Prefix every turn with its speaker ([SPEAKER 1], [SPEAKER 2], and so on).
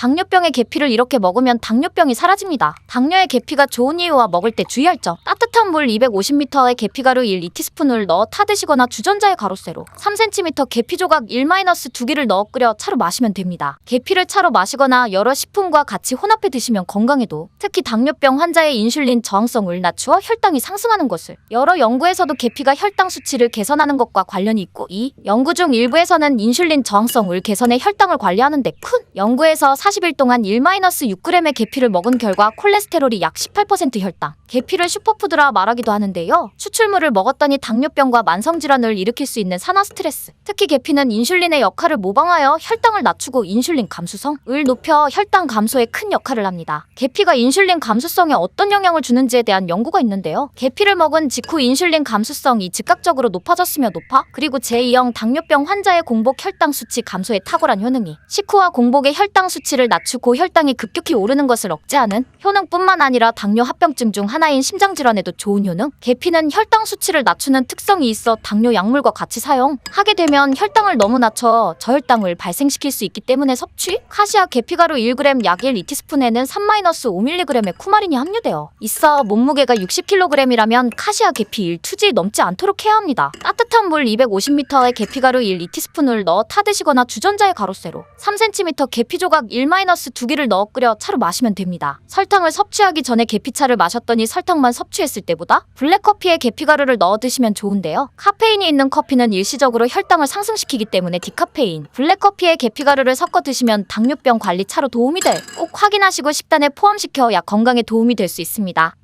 [SPEAKER 1] 당뇨병의 계피를 이렇게 먹으면 당뇨병이 사라집니다. 당뇨의 계피가 좋은 이유와 먹을 때 주의할 점. 따뜻한 물 250ml에 계피가루 1 2티스푼을 넣어 타드시거나 주전자의 가로세로 3cm 계피 조각 1-2개를 넣어 끓여 차로 마시면 됩니다. 계피를 차로 마시거나 여러 식품과 같이 혼합해 드시면 건강에도 특히 당뇨병 환자의 인슐린 저항성을 낮추어 혈당이 상승하는 것을 여러 연구에서도 계피가 혈당 수치를 개선하는 것과 관련이 있고 이 연구 중 일부에서는 인슐린 저항성을 개선해 혈당을 관리하는 데 큰 연구에서 40일 동안 1-6g의 계피를 먹은 결과 콜레스테롤이 약 18% 혈당 계피를 슈퍼푸드라 말하기도 하는데요. 추출물을 먹었더니 당뇨병과 만성질환을 일으킬 수 있는 산화 스트레스. 특히 계피는 인슐린의 역할을 모방하여 혈당을 낮추고 인슐린 감수성을 높여 혈당 감소에 큰 역할을 합니다. 계피가 인슐린 감수성에 어떤 영향을 주는지에 대한 연구가 있는데요. 계피를 먹은 직후 인슐린 감수성이 즉각적으로 높아졌으며 높아 그리고 제2형 당뇨병 환자의 공복 혈당 수치 감소에 탁월한 효능이 식후와 공복의 혈당 수치를 낮추고 혈당이 급격히 오르는 것을 억제하는 효능뿐만 아니라 당뇨 합병증 중 하나인 심장 질환에도 좋은 효능. 계피는 혈당 수치를 낮추는 특성이 있어 당뇨 약물과 같이 사용하게 되면 혈당을 너무 낮춰 저혈당을 발생시킬 수 있기 때문에 섭취. 카시아 계피가루 1g 약1 2티스푼에는 3-5mg의 쿠마린이 함유되어 있어 몸무게가 60kg이라면 카시아 계피 1투지 넘지 않도록 해야 합니다. 따뜻한 물 250ml에 계피가루 1 2티스푼을 넣어 타드시거나 주전자의 가로세로 3cm 계피 조각 1-2개를 넣어 끓여 차로 마시면 됩니다. 설탕을 섭취하기 전에 계피차를 마셨더니 설탕만 섭취했을 때보다 블랙커피에 계피가루를 넣어 드시면 좋은데요. 카페인이 있는 커피는 일시적으로 혈당을 상승시키기 때문에 디카페인, 블랙커피에 계피가루를 섞어 드시면 당뇨병 관리 차로 도움이 될 꼭 확인하시고 식단에 포함시켜 약 건강에 도움이 될 수 있습니다.